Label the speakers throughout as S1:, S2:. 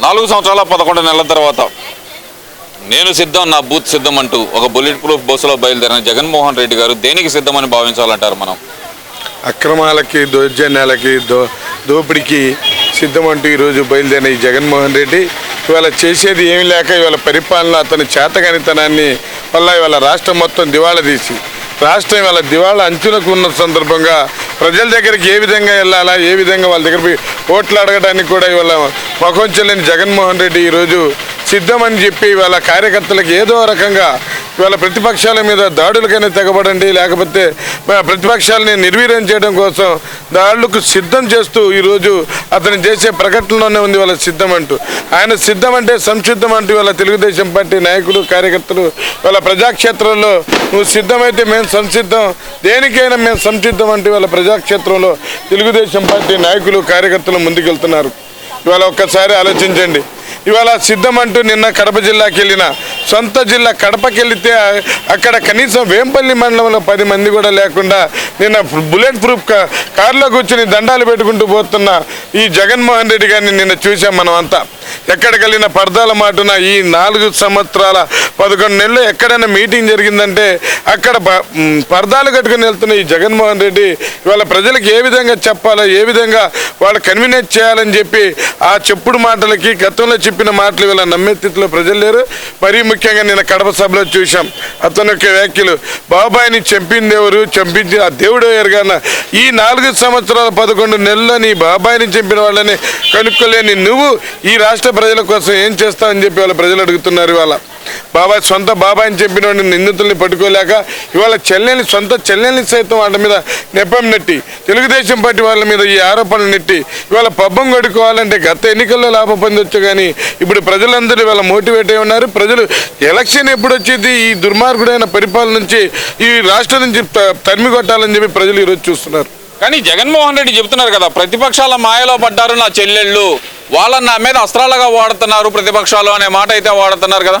S1: నాలుగు సంవత్సరాల పదకొండు నెలల తర్వాత నేను సిద్ధం నా బూత్ సిద్ధం అంటూ ఒక బుల్లెట్ ప్రూఫ్ బస్సులో బయలుదేరిన జగన్మోహన్ రెడ్డి గారు దేనికి సిద్ధమని భావించాలంటారు మనం?
S2: అక్రమాలకి దౌర్జన్యాలకి దో దోపిడికి సిద్ధమంటూ ఈరోజు బయలుదేరిన ఈ జగన్మోహన్ రెడ్డి ఇవాళ చేసేది ఏమి లేక ఇవాళ పరిపాలన అతని చేతగానితనాన్ని వల్ల ఇవాళ రాష్ట్రం మొత్తం దివాళా తీసి రాష్ట్రం ఇవాళ దివాళ అంచులకు ఉన్న సందర్భంగా ప్రజల దగ్గరికి ఏ విధంగా వెళ్ళాలా? ఏ విధంగా వాళ్ళ దగ్గర ఓట్లు అడగడానికి కూడా ఇవాళ ముఖం చెల్లిని జగన్మోహన్ రెడ్డి ఈరోజు సిద్ధమని చెప్పి ఇవాళ కార్యకర్తలకు ఏదో రకంగా ఇవాళ ప్రతిపక్షాల మీద దాడులకైనా తెగబడండి లేకపోతే ప్రతిపక్షాలని నిర్వీర్యం చేయడం కోసం దాడులకు సిద్ధం చేస్తూ ఈరోజు అతను చేసే ప్రకటనలోనే ఉంది వాళ్ళ సిద్ధం అంటూ. ఆయన సిద్ధం అంటే సంసిద్ధం అంటూ ఇవాళ తెలుగుదేశం పార్టీ నాయకులు కార్యకర్తలు వాళ్ళ ప్రజాక్షేత్రంలో నువ్వు సిద్ధమైతే మేము సంసిద్ధం దేనికైనా మేము సంసిద్ధం అంటూ ఇవాళ ప్రజాక్షేత్రంలో తెలుగుదేశం పార్టీ నాయకులు కార్యకర్తలు ముందుకెళ్తున్నారు. ఇవాళ ఒక్కసారి ఆలోచించండి. ఇవాళ సిద్ధం అంటూ నిన్న కడప జిల్లాకి వెళ్ళిన సొంత జిల్లా కడపకి వెళితే అక్కడ కనీసం వేంపల్లి మండలంలో పది మంది కూడా లేకుండా నిన్న బుల్లెట్ ప్రూఫ్ కారులో కూర్చుని దండాలు పెట్టుకుంటూ పోతున్న ఈ జగన్మోహన్ రెడ్డి గారిని నిన్న చూసాం మనం అంతా ఎక్కడికి వెళ్ళిన పర్దాల మాటున ఈ నాలుగు సంవత్సరాల పదకొండు నెలలు ఎక్కడైనా మీటింగ్ జరిగిందంటే అక్కడ పర్దాలు కట్టుకుని వెళ్తున్న ఈ జగన్మోహన్ రెడ్డి ఇవాళ ప్రజలకు ఏ విధంగా చెప్పాలో ఏ విధంగా వాళ్ళు కన్వీనియన్స్ చేయాలని చెప్పి ఆ చెప్పుడు మాటలకి గతంలో చెప్పిన మాటలు ఇవాళ నమ్మే స్థితిలో ప్రజలు లేరు. మరీ ముఖ్యంగా నేను కడప సభలో చూశాం. అతని యొక్క వ్యాఖ్యలు బాబాయిని చంపింది ఎవరు? చంపించి ఆ దేవుడు ఎరగాన ఈ నాలుగు సంవత్సరాల పదకొండు నెలల్లో నీ బాబాయిని చంపిన వాళ్ళని కనుక్కోలేని నువ్వు ఈ రాష్ట్ర ప్రజల కోసం ఏం చేస్తావని చెప్పి వాళ్ళ ప్రజలు అడుగుతున్నారు ఇవాళ. బాబాయ్ సొంత బాబాయిని చెప్పిన నిందితుల్ని పట్టుకోలేక ఇవాళ చెల్లెల్ని సొంత చెల్లెల్ని సైతం వాళ్ళ మీద నెప్పం నెట్టి తెలుగుదేశం పార్టీ వాళ్ళ మీద ఈ ఆరోపణలు నెట్టి ఇవాళ పబ్బం కొడుకోవాలంటే గత ఎన్నికల్లో లాభం పొందొచ్చు కానీ ఇప్పుడు ప్రజలందరూ ఇవాళ మోటివేట్ అయి ఉన్నారు. ప్రజలు ఎలక్షన్ ఎప్పుడు వచ్చేది? ఈ దుర్మార్గుడైన పరిపాలన నుంచి ఈ రాష్ట్రం నుంచి తరిమి కొట్టాలని చెప్పి ప్రజలు ఈరోజు చూస్తున్నారు.
S1: కానీ జగన్మోహన్ రెడ్డి చెప్తున్నారు కదా ప్రతిపక్షాల మాయలో పడ్డారు నా చెల్లెళ్ళు. వాళ్ళని నా మీద అస్త్రాలుగా వాడుతున్నారు ప్రతిపక్షాలు అనే మాట అయితే వాడుతున్నారు కదా.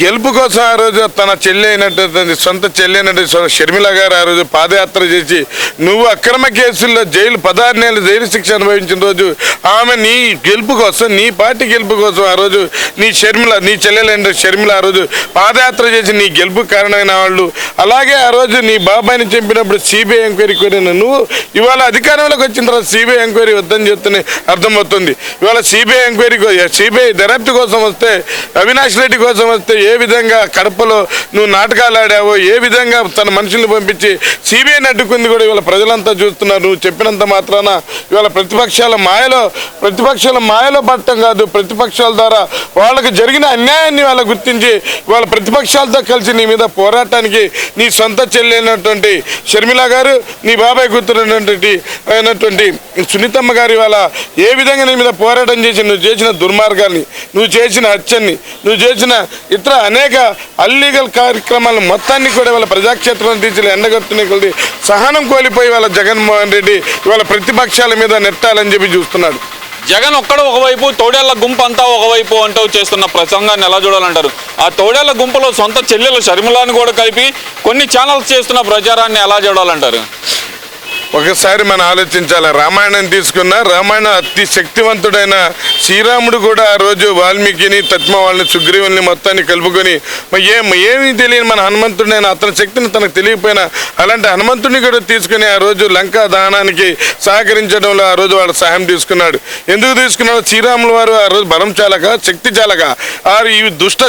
S2: గెలుపు కోసం ఆ రోజు తన చెల్లి అయినటువంటి సొంత చెల్లి అయినటువంటి షర్మిల గారు ఆ రోజు పాదయాత్ర చేసి నువ్వు అక్రమ కేసుల్లో జైలు పదహారు నెలలు జైలు శిక్ష అనుభవించిన రోజు ఆమె నీ గెలుపు కోసం నీ పార్టీ గెలుపు కోసం ఆ రోజు నీ షర్మిల నీ చెల్లెలైన షర్మిల ఆ రోజు పాదయాత్ర చేసి నీ గెలుపు కారణమైన వాళ్ళు. అలాగే ఆ రోజు నీ బాబాయిని చంపినప్పుడు సిబిఐ ఎంక్వైరీ కోరిన నువ్వు ఇవాళ అధికారంలోకి వచ్చిన తర్వాత సిబిఐ ఎంక్వైరీ వద్దని చెప్తూనే అర్థమవుతుంది. ఇవాళ సిబిఐ ఎంక్వైరీ సిబిఐ దర్యాప్తు కోసం వస్తే అవినాష్ రెడ్డి కోసం వస్తే ఏ విధంగా కడపలో నువ్వు నాటకాలు ఆడావో ఏ విధంగా తన మనుషుల్ని పంపించి సిబిఐని అడ్డుకుంది కూడా ఇవాళ ప్రజలంతా చూస్తున్నారు. నువ్వు చెప్పినంత మాత్రాన ఇవాళ ప్రతిపక్షాల మాయలో ప్రతిపక్షాల మాయలో పట్టడం కాదు. ప్రతిపక్షాల ద్వారా వాళ్ళకి జరిగిన అన్యాయాన్ని వాళ్ళ గుర్తించి వాళ్ళ ప్రతిపక్షాలతో కలిసి నీ మీద పోరాటానికి నీ సొంత చెల్లి అయినటువంటి షర్మిల గారు నీ బాబాయ్ కూతురైనటువంటి అయినటువంటి సునీతమ్మ గారు ఇవాళ ఏ విధంగా నీ మీద పోరాటం చేసి నువ్వు చేసిన దుర్మార్గాన్ని నువ్వు చేసిన హత్యని నువ్వు చేసిన ఇతర అనేక అల్లీగల్ కార్యక్రమాలు మొత్తాన్ని కూడా ఇవాళ ప్రజాక్షేత్రం తీర్చి ఎండగొట్టునే కొద్ది సహనం కోల్పోయి వాళ్ళ జగన్మోహన్ రెడ్డి ఇవాళ ప్రతిపక్షాల మీద నెట్టాలని చెప్పి చూస్తున్నాడు.
S1: జగన్ ఒక్కడు ఒకవైపు తోడేళ్ళ గుంపు అంతా ఒకవైపు అంటూ చేస్తున్న ప్రసంగాన్ని ఎలా చూడాలంటారు? ఆ తోడేళ్ళ గుంపులో సొంత చెల్లెలు షర్మిలాను కూడా కలిపి కొన్ని ఛానల్స్ చేస్తున్న ప్రచారాన్ని ఎలా చూడాలంటారు?
S2: ఒకసారి మనం ఆలోచించాలి. రామాయణం తీసుకున్న రామాయణ అతి శక్తివంతుడైన శ్రీరాముడు కూడా ఆ రోజు వాల్మీకిని తత్మ వాళ్ళని సుగ్రీవుల్ని మొత్తాన్ని కలుపుకొని ఏం ఏమీ తెలియని మన హనుమంతుడైన అతని శక్తిని తనకు తెలియకపోయినా అలాంటి హనుమంతుడిని కూడా తీసుకుని ఆ రోజు లంకా దానానికి సహకరించడంలో ఆ రోజు వాడు సహాయం తీసుకున్నాడు. ఎందుకు తీసుకున్నాడు? శ్రీరాముల వారు ఆ రోజు బలం చాలక శక్తి చాలక ఆ ఈ దుష్ట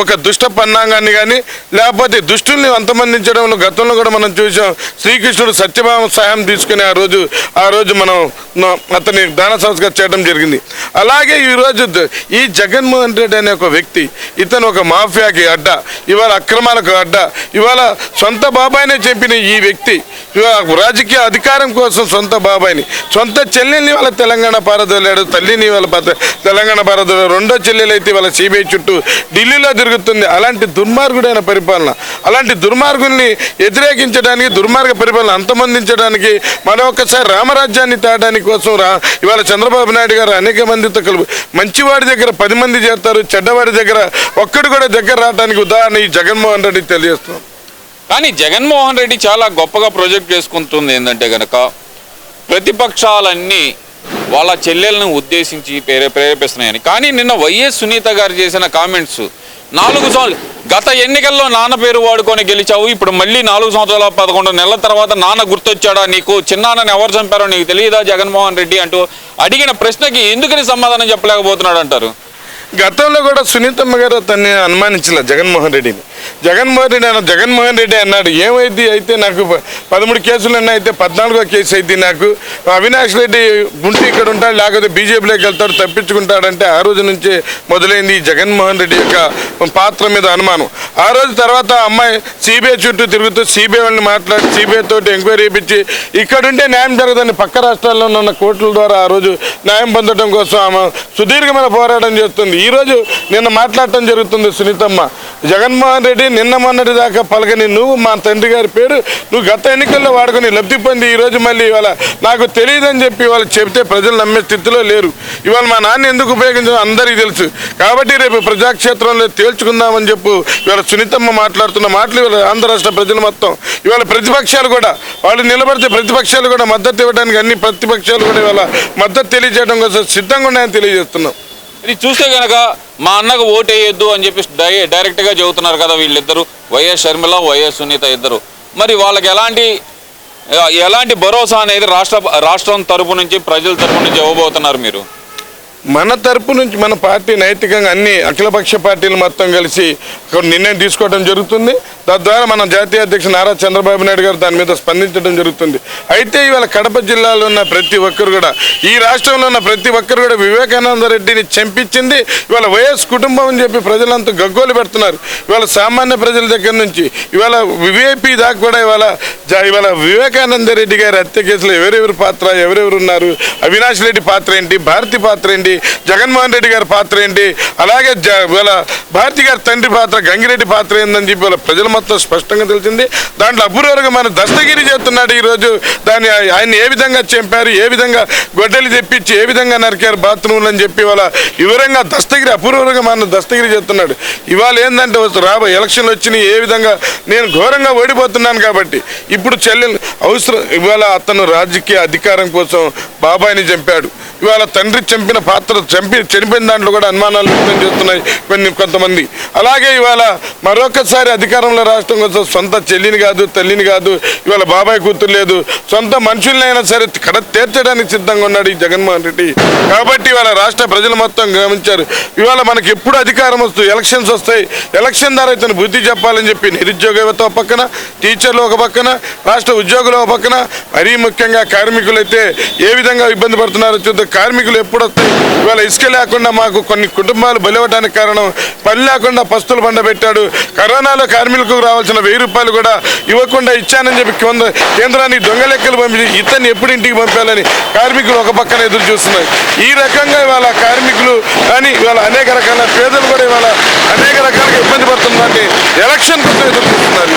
S2: ఒక దుష్ట పన్నాంగాన్ని కానీ లేకపోతే దుష్టుల్ని అంతమందించడంలో గతంలో కూడా మనం చూసాం శ్రీకృష్ణుడు సత్యభామ సహాయం తీసుకుని ఆ రోజు ఆ రోజు మనం అతని దాన సంస్కారం చేయడం జరిగింది. అలాగే ఈ రోజు ఈ జగన్మోహన్ రెడ్డి అనే ఒక వ్యక్తి ఇతను ఒక మాఫియాకి అడ్డ ఇవాళ అక్రమాలకు అడ్డ ఇవాళ సొంత బాబాయినే చెప్పిన ఈ వ్యక్తి రాజకీయ అధికారం కోసం సొంత బాబాయిని సొంత చెల్లెల్ని వాళ్ళ తెలంగాణ పారదోలాడు తల్లిని వాళ్ళ తెలంగాణ పారదోలాడు రెండో చెల్లెలు అయితే వాళ్ళ సిబిఐ చుట్టూ ఢిల్లీలో తిరుగుతుంది. అలాంటి దుర్మార్గుడైన పరిపాలన అలాంటి దుర్మార్గుల్ని వ్యతిరేకించడానికి దుర్మార్గ పరిపాలన అంతమందించడానికి మరొకసారి రామరాజ్యాన్ని తేడానికి కోసం రా. ఇవాళ చంద్రబాబు నాయుడు గారు అనేక మందితో కలుపు మంచివాడి దగ్గర పది మంది చేస్తారు చెడ్డవాడి దగ్గర ఒక్కడు కూడా దగ్గర రావడానికి ఉదాహరణ ఈ జగన్మోహన్ రెడ్డి తెలియజేస్తున్నాం.
S1: కానీ జగన్మోహన్ రెడ్డి చాలా గొప్పగా ప్రొజెక్ట్ చేసుకుంటుంది ఏంటంటే గనక ప్రతిపక్షాలన్నీ వాళ్ళ చెల్లెలను ఉద్దేశించి ప్రేరే ప్రేరేపిస్తున్నాయని. కానీ నిన్న వైఎస్ సునీత గారు చేసిన కామెంట్స్ నాలుగు సంవత్సరాలు. గత ఎన్నికల్లో నాన్న పేరు వాడుకొని గెలిచావు ఇప్పుడు మళ్ళీ నాలుగు సంవత్సరాల పదకొండు నెలల తర్వాత నాన్న గుర్తొచ్చాడా నీకు? చిన్నాన్నని ఎవరు చంపారో నీకు తెలియదా? జగన్మోహన్ రెడ్డి అంటూ అడిగిన ప్రశ్నకి ఎందుకని సమాధానం చెప్పలేకపోతున్నాడు అంటారు
S2: గతంలో కూడా సునీతమ్మ గారు తన్ని అనుమానించలే జగన్మోహన్ రెడ్డిని. జగన్మోహన్ రెడ్డి అన్న జగన్మోహన్ రెడ్డి అన్నాడు ఏమైంది అయితే నాకు ప- పదమూడు కేసులు అన్న అయితే పద్నాలుగో కేసు అయింది నాకు. అవినాష్ రెడ్డి ఉంటే ఇక్కడ ఉంటాడు లేకపోతే బీజేపీలోకి వెళ్తాడు తప్పించుకుంటాడంటే ఆ రోజు నుంచే మొదలైంది ఈ జగన్మోహన్ రెడ్డి యొక్క పాత్ర మీద అనుమానం. ఆ రోజు తర్వాత అమ్మాయి సిబిఐ చుట్టూ తిరుగుతూ సిబిఐ వాళ్ళని మాట్లాడి సిబిఐ తోటి ఎంక్వైరీ చేయించి ఇక్కడుంటే న్యాయం జరగదని పక్క రాష్ట్రాల్లో ఉన్న కోర్టుల ద్వారా ఆ రోజు న్యాయం పొందడం కోసం ఆమె సుదీర్ఘమైన పోరాటం చేస్తుంది. ఈ రోజు నిన్న మాట్లాడటం జరుగుతుంది సునీతమ్మ. జగన్మోహన్ రెడ్డి నిన్న మొన్నటి దాకా పలకని నువ్వు మా తండ్రి గారి పేరు నువ్వు గత ఎన్నికల్లో వాడుకొని లబ్ధి పొంది ఈ రోజు మళ్ళీ ఇవాళ నాకు తెలియదని చెప్పి వాళ్ళు చెబితే ప్రజలు నమ్మే స్థితిలో లేరు. ఇవాళ మా నాన్న ఎందుకు ఉపయోగించడం అందరికీ తెలుసు. కాబట్టి రేపు ప్రజాక్షేత్రంలో తేల్చుకుందామని చెప్పు ఇవాళ సునీతమ్మ మాట్లాడుతున్న మాటలు ఇవాళ ఆంధ్ర రాష్ట్ర ప్రజలు మొత్తం. ఇవాళ ప్రతిపక్షాలు కూడా వాళ్ళు నిలబడితే ప్రతిపక్షాలు కూడా మద్దతు ఇవ్వడానికి అన్ని ప్రతిపక్షాలు కూడా ఇవాళ మద్దతు తెలియజేయడం కోసం సిద్ధంగా ఉన్నాయని తెలియజేస్తున్నాం.
S1: ఇది చూస్తే కనుక మా అన్నకు ఓటు వేయొద్దు అని చెప్పి డై డైరెక్ట్గా చెబుతున్నారు కదా వీళ్ళిద్దరు. వైఎస్ షర్మిల వైఎస్ సునీత ఇద్దరు. మరి వాళ్ళకి ఎలాంటి ఎలాంటి భరోసా అనేది రాష్ట్ర రాష్ట్రం తరపు నుంచి ప్రజల తరపు నుంచి ఇవ్వబోతున్నారు మీరు?
S2: మన తరపు నుంచి మన పార్టీ నైతికంగా అన్ని అఖిలపక్ష పార్టీలు మొత్తం కలిసి నిర్ణయం తీసుకోవడం జరుగుతుంది. తద్వారా మన జాతీయ అధ్యక్షుడు నారా చంద్రబాబు నాయుడు గారు దాని మీద స్పందించడం జరుగుతుంది. అయితే ఇవాళ కడప జిల్లాలో ఉన్న ప్రతి ఒక్కరు కూడా ఈ రాష్ట్రంలో ఉన్న ప్రతి ఒక్కరు కూడా వివేకానంద రెడ్డిని చంపించింది. ఇవాళ వైఎస్ కుటుంబం అని చెప్పి ప్రజలంతా గగ్గోలు పెడుతున్నారు. ఇవాళ సామాన్య ప్రజల దగ్గర నుంచి ఇవాళ వివేపీ దాకా కూడా ఇవాళ జా- ఇవాళ వివేకానంద రెడ్డి గారి హత్య కేసులో ఎవరెవరి పాత్ర ఎవరెవరు ఉన్నారు? అవినాష్ రెడ్డి పాత్ర ఏంటి? భారతి పాత్ర ఏంటి? జగన్మోహన్ రెడ్డి గారి పాత్ర ఏంటి? అలాగే వీళ్ళ భారతి గారి తండ్రి పాత్ర గంగిరెడ్డి పాత్ర ఏందని చెప్పి వాళ్ళ ప్రజల మొత్తం స్పష్టంగా తెలిసింది. దాంట్లో అపూర్వరంగా మన దస్తగిరి చేస్తున్నాడు ఈరోజు. దాన్ని ఆయన ఏ విధంగా చంపారు ఏ విధంగా గొడ్డలి తెప్పించి ఏ విధంగా నరికారు బాత్రూమ్లు అని చెప్పి వాళ్ళ వివరంగా దస్తగిరి అపూర్వంగా మన దస్తగిరి చేస్తున్నాడు. ఇవాళ ఏంటంటే రాబోయే ఎలక్షన్లు వచ్చినాయి ఏ విధంగా నేను ఘోరంగా ఓడిపోతున్నాను కాబట్టి ఇప్పుడు చెల్లెలు అవసరం ఇవాళ అతను రాజకీయ అధికారం కోసం బాబాయిని చంపాడు. ఇవాళ తండ్రి చంపిన పాత్ర చంపి చనిపోయిన దాంట్లో కూడా అనుమానాలు వ్యక్తం చేస్తున్నాయి కొన్ని కొంతమంది. అలాగే ఇవాళ మరొకసారి అధికారంలో రాష్ట్రం కోసం సొంత చెల్లిని కాదు తల్లిని కాదు ఇవాళ బాబాయ్ కూతురు లేదు. సొంత మనుషులైనా సరే కడ తీర్చడానికి సిద్ధంగా ఉన్నాడు ఈ జగన్మోహన్ రెడ్డి. కాబట్టి ఇవాళ రాష్ట్ర ప్రజలు మొత్తం గమనించారు. ఇవాళ మనకి ఎప్పుడు అధికారం వస్తుంది ఎలక్షన్స్ వస్తాయి. ఎలక్షన్ ద్వారా ఇతను బుద్ధి చెప్పాలని చెప్పి నిరుద్యోగ యువత పక్కన టీచర్లు ఒక పక్కన రాష్ట్ర ఉద్యోగులు ఒక పక్కన మరీ ముఖ్యంగా కార్మికులు అయితే ఏ విధంగా ఇబ్బంది పడుతున్నారో చూద్దాం. కార్మికులు ఎప్పుడు వస్తాయి ఇవాళ ఇసుక లేకుండా మాకు కొన్ని కుటుంబాలు బలివ్వడానికి కారణం పని లేకుండా పస్తులు బండ పెట్టాడు కరోనాలో కార్మికులకు రావాల్సిన వెయ్యి రూపాయలు కూడా ఇవ్వకుండా ఇచ్చానని చెప్పి కేంద్ర కేంద్రానికి దొంగ లెక్కలు పంపించి ఇతన్ని ఎప్పుడు ఇంటికి పంపాలని కార్మికులు ఒక పక్కన ఎదురు చూస్తున్నారు. ఈ రకంగా ఇవాళ కార్మికులు కానీ ఇవాళ అనేక రకాల పేదలు కూడా ఇవాళ అనేక రకాలుగా ఇబ్బంది పడుతుందంటే ఎలక్షన్ కోసం ఎదురు చూస్తున్నారు.